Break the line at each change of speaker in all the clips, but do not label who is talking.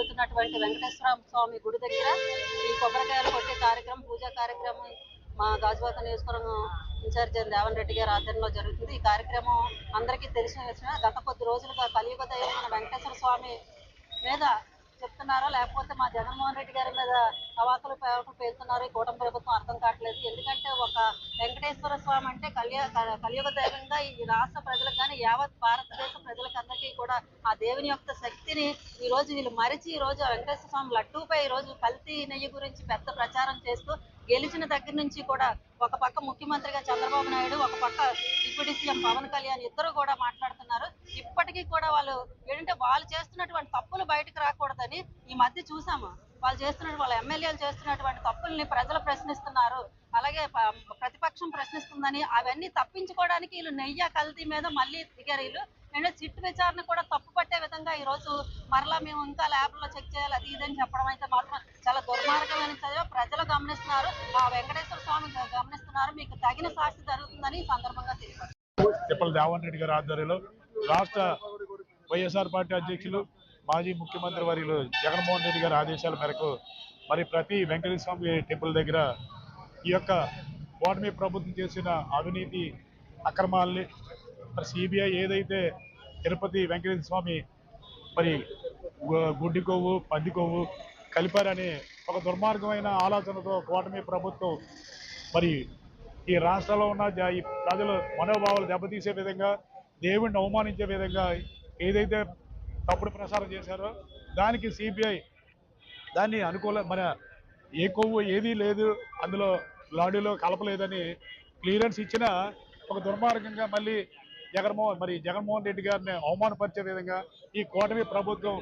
జరుగుతున్నటువంటి వెంకటేశ్వర స్వామి గుడి దగ్గర ఈ కొబ్బరికాయలు కొట్టే కార్యక్రమం పూజా కార్యక్రమం మా గాజువాత నియోజకవర్గం ఇన్ఛార్జ్ దేవన్ రెడ్డి గారి ఆధ్వర్యంలో జరుగుతుంది. ఈ కార్యక్రమం అందరికీ తెలిసిన విషయమే. గత కొద్ది రోజులుగా కలియుగ దైవం మన వెంకటేశ్వర స్వామి మీద చెప్తున్నారో? లేకపోతే మా జగన్మోహన్ రెడ్డి గారి మీద అవాకులు పేవకులు పేలుతున్నారు. ఈ కూటమి ప్రభుత్వం అర్థం కావట్లేదు. ఎందుకంటే ఒక వెంకటేశ్వర స్వామి అంటే కలియ కలియుగ దైవంగా ఈ రాష్ట్ర ప్రజలకు కానీ యావత్ భారతదేశ ప్రజలకందరికీ కూడా ఆ దేవుని యొక్క శక్తిని ఈ రోజు వీళ్ళు మరిచి ఈ రోజు వెంకటేశ్వర స్వామి లడ్డూపై ఈ రోజు కల్తీ నెయ్యి గురించి పెద్ద ప్రచారం చేస్తూ గెలిచిన దగ్గర నుంచి కూడా ఒక పక్క ముఖ్యమంత్రిగా చంద్రబాబు నాయుడు ఒక పక్క డిప్యూటీ సీఎం పవన్ కళ్యాణ్ ఇద్దరు కూడా మాట్లాడుతున్నారు. ఇప్పటికీ కూడా వాళ్ళు ఏంటంటే వాళ్ళు చేస్తున్నటువంటి తప్పులు బయటకు రాకూడదని ఈ మధ్య చూసాము? వాళ్ళు చేస్తున్న వాళ్ళ ఎమ్మెల్యేలు చేస్తున్నటువంటి తప్పుల్ని ప్రజలు ప్రశ్నిస్తున్నారు. అలాగే ప్రతిపక్షం ప్రశ్నిస్తుందని అవన్నీ తప్పించుకోవడానికి వీళ్ళు నెయ్య కల్తీ మీద మళ్ళీ దిగారు వీళ్ళు. అంటే సిట్ విచారణ కూడా తప్పు పట్టే విధంగా ఈ రోజు మరలా మేము ఇంకా ల్యాబ్లో చెక్ చేయాలి అది ఇదని చెప్పడం అయితే మాత్రం చాలా దుర్మార్గమైన చదివా ప్రజలు గమనిస్తున్నారు. ఆ వెంకటేశ్వర స్వామి గమనిస్తున్నారు. మీకు తగిన శాస్తి జరుగుతుందని సందర్భంగా తెలిపారు
తిప్పల దేవన్ రెడ్డి గారి ఆధ్వర్యంలో రాష్ట్ర వైఎస్ఆర్ పార్టీ అధ్యక్షులు మాజీ ముఖ్యమంత్రి వర్యులు జగన్మోహన్ రెడ్డి గారి ఆదేశాల మేరకు మరి ప్రతి వెంకటేశ్వర స్వామి టెంపుల్ దగ్గర ఈ యొక్క ఓటమి ప్రభుత్వం చేసిన అవినీతి అక్రమాల్ని మరి సిబిఐ ఏదైతే తిరుపతి వెంకటేశ్వర స్వామి మరి గుడ్డి కొవ్వు పంది కొవ్వు కలిపారని ఒక దుర్మార్గమైన ఆలోచనతో కూటమి ప్రభుత్వం మరి ఈ రాష్ట్రంలో ఉన్న ఈ ప్రజల మనోభావాలు దెబ్బతీసే విధంగా దేవుడిని అవమానించే విధంగా ఏదైతే తప్పుడు ప్రసారం చేశారో దానికి సిబిఐ దాన్ని అనుకూల మన ఏ కొవ్వు ఏదీ లేదు అందులో లాడీలో కలపలేదని క్లియరెన్స్ ఇచ్చిన ఒక దుర్మార్గంగా మళ్ళీ జగన్మోహన్ మరి జగన్మోహన్ రెడ్డి గారిని అవమానపరిచే విధంగా ఈ కూటమి ప్రభుత్వం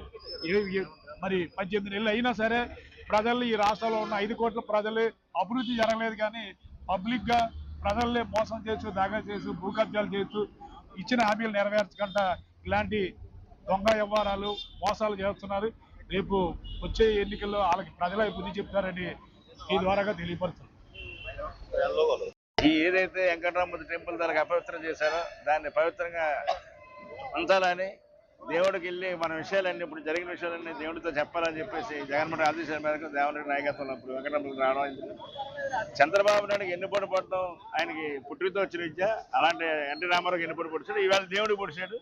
ఏ- మరి పద్దెనిమిది నెలలు అయినా సరే ప్రజల్ని ఈ రాష్ట్రంలో ఉన్న ఐదు కోట్ల ప్రజలు అభివృద్ధి జరగలేదు కానీ పబ్లిక్గా ప్రజల్ని మోసం చేస్తూ దాగా చేస్తూ భూకబ్జాలు చేస్తూ ఇచ్చిన హామీలు నెరవేర్చకుండా ఇలాంటి దొంగ వ్యవహారాలు మోసాలు చేస్తున్నారు. రేపు వచ్చే ఎన్నికల్లో వాళ్ళకి ప్రజల బుద్ధి చెప్తారని ఈ ద్వారాగా తెలియపరుస్తున్నారు
ఈ ఏదైతే వెంకటరామూర్తి టెంపుల్ దానికి అపవిత్రం చేశారో దాన్ని పవిత్రంగా ఉంచాలని దేవుడికి వెళ్ళి మన విషయాలన్నీ ఇప్పుడు జరిగిన విషయాలన్నీ దేవుడితో చెప్పాలని చెప్పేసి జగన్మోహన్ ఆదేశాల మేరకు దేవరెడ్డి నాయకత్వంలో ఇప్పుడు వెంకటరామూర్తి రావడం అయింది. చంద్రబాబు నాయుడుకి ఎన్ని పొడి పడతాం ఆయనకి పుట్టితో వచ్చిన విద్య అలాంటి ఎన్టీ రామారావుకి ఎన్ని పొడి పొడిచాడు. ఈవేళ దేవుడికి పొడిచాడు.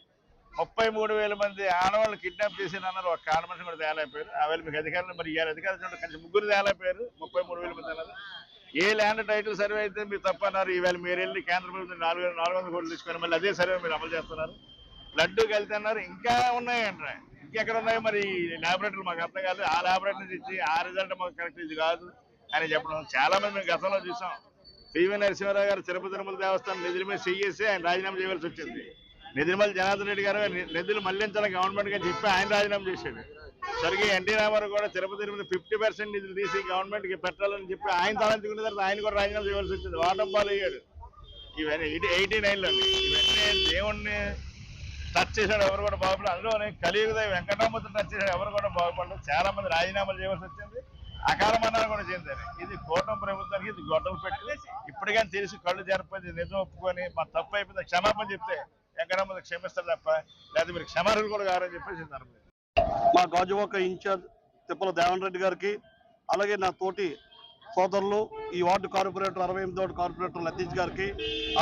ముప్పై మూడు వేల మంది ఆడవాళ్ళు కిడ్నాప్ చేసినన్నారు ఒక ఆడమనిషి కూడా తేలైపోయారు ఆ వేళ మీకు అధికారులు మరి ఇవాళ అధికారులు కలిసి ముగ్గురు తేలైపోయారు ముప్పై మూడు వేల మంది అన్నారు. ఏ ల్యాండ్ టైటిల్ సర్వే అయితే మీరు తప్పన్నారు ఈవేళ మీరు వెళ్ళి కేంద్ర ప్రభుత్వం నాలుగు వేల నాలుగు వందల కోట్లు తీసుకొని మళ్ళీ అదే సర్వే మీరు అమలు చేస్తున్నారు. లడ్డు వెళ్తున్నారు ఇంకా ఉన్నాయంట ఇంకెక్కడ ఉన్నాయి మరి? ల్యాబొరేటరీలు మాకు అర్థం కాదు. ఆ ల్యాబొరేటరీ ఇచ్చి ఆ రిజల్ట్ మాకు కరెక్ట్ ఇది కాదు అని చెప్పడం. చాలా మంది మేము గతంలో చూసాం. పివి నరసింహారావు గారు తిరుపతి తిరుమల దేవస్థానం నిధుల మీద చెయ్యేసి ఆయన రాజీనామా చేయవలసి వచ్చింది. నిధిమల్ జనార్దన్ రెడ్డి గారు నిధులు మళ్ళించాలని గవర్నమెంట్ గారు చెప్పి ఆయన రాజీనామా చేశాడు. సరిగ్గా ఎన్టీ రామారావు కూడా తిరుపతి తిరుపతి ఫిఫ్టీ పర్సెంట్ నిధులు తీసి గవర్నమెంట్కి పెట్టాలని చెప్పి ఆయన తలంచుకున్న తర్వాత ఆయన కూడా రాజీనామా చేయవలసి వచ్చింది. వాటంపాలు అయ్యాడు. ఇవన్నీ ఎయిటీ నైన్లో ఇవన్నీ దేవుణ్ణి టచ్ చేశాడు ఎవరు కూడా బాగుపడదు అందులోనే కలియుగ వెంకటరామూర్తి టచ్ చేశాడు ఎవరు కూడా బాగుపడలేదు. చాలా మంది రాజీనామాలు చేయవలసి వచ్చింది. అకాల కూడా చెందారు. ఇది కూటమి ప్రభుత్వానికి ఇది గొడవలు పెట్టి ఇప్పటికైనా తెలిసి కళ్ళు జరపది నిజం ఒప్పుకొని మా తప్పు అయిపోయింది. క్షమాపణ చెప్తే వెంకటరామూర్తి క్షమిస్తారు తప్ప లేదా మీరు క్షమారులు కూడా కారని చెప్పేసి
మా గాజువాక ఇన్ఛార్జ్ తిప్పల దేవన్ రెడ్డి గారికి అలాగే నా తోటి సోదరులు ఈ వార్డు కార్పొరేటర్ అరవై ఎనిమిది వార్డు కార్పొరేటర్ లతీష్ గారికి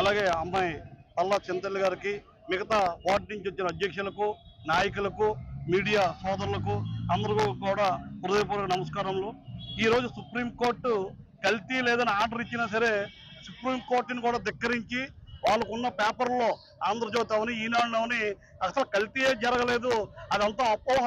అలాగే అమ్మాయి పల్లా చింతల్లి గారికి మిగతా వార్డు నుంచి వచ్చిన అధ్యక్షులకు నాయకులకు మీడియా సోదరులకు అందరికీ కూడా హృదయపూర్వక నమస్కారములు. ఈ రోజు సుప్రీంకోర్టు కల్తీ లేదని ఆర్డర్ ఇచ్చినా సరే సుప్రీంకోర్టుని కూడా ధిక్కరించి వాళ్ళకున్న పేపర్లో ఆంధ్రజ్యోతి అవని ఈనాడు అవని అసలు కల్తీయే జరగలేదు. అదంతా అపోహ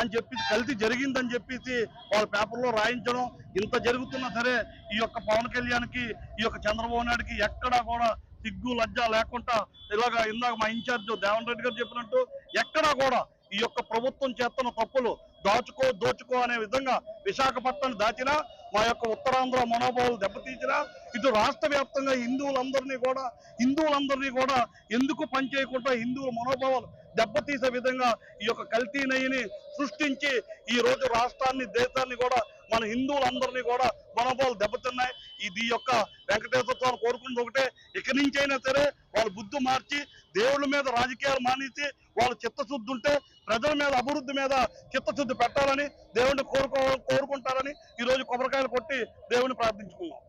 అని చెప్పి కల్తీ జరిగిందని చెప్పేసి వాళ్ళ పేపర్లో రాయించడం ఇంత జరుగుతున్నా సరే ఈ యొక్క పవన్ కళ్యాణ్కి ఈ యొక్క చంద్రబాబు నాయుడుకి ఎక్కడా కూడా సిగ్గు లజ్జ లేకుండా ఇలాగా ఇందాక మా ఇన్ఛార్జ్ దేవన్ రెడ్డి గారు చెప్పినట్టు ఎక్కడా కూడా ఈ యొక్క ప్రభుత్వం చేస్తున్న తప్పులు దాచుకో దోచుకో అనే విధంగా విశాఖపట్నం దాచినా మా యొక్క ఉత్తరాంధ్ర మనోభావాలు దెబ్బతీసినా ఇటు రాష్ట్ర వ్యాప్తంగా హిందువులందరినీ కూడా హిందువులందరినీ కూడా ఎందుకు పనిచేయకుండా హిందువుల మనోభావాలు దెబ్బతీసే విధంగా ఈ యొక్క కల్తీ నయ్యని సృష్టించి ఈ రోజు రాష్ట్రాన్ని దేశాన్ని కూడా మన హిందువులందరినీ కూడా మనోభావాలు దెబ్బతిన్నాయి. ఇది యొక్క వెంకటేశ్వర కోరుకున్నది ఒకటే. ఇక్కడి నుంచి అయినా సరే వాళ్ళు బుద్ధి మార్చి దేవుళ్ళ మీద రాజకీయాలు మానేసి వాళ్ళ చిత్తశుద్ధి ఉంటే ప్రజల మీద అభివృద్ధి మీద చిత్తశుద్ధి పెట్టాలని దేవుడిని కోరుకో కోరుకుంటారని ఈరోజు కొబ్బరికాయలు కొట్టి దేవుడిని ప్రార్థించుకున్నాం.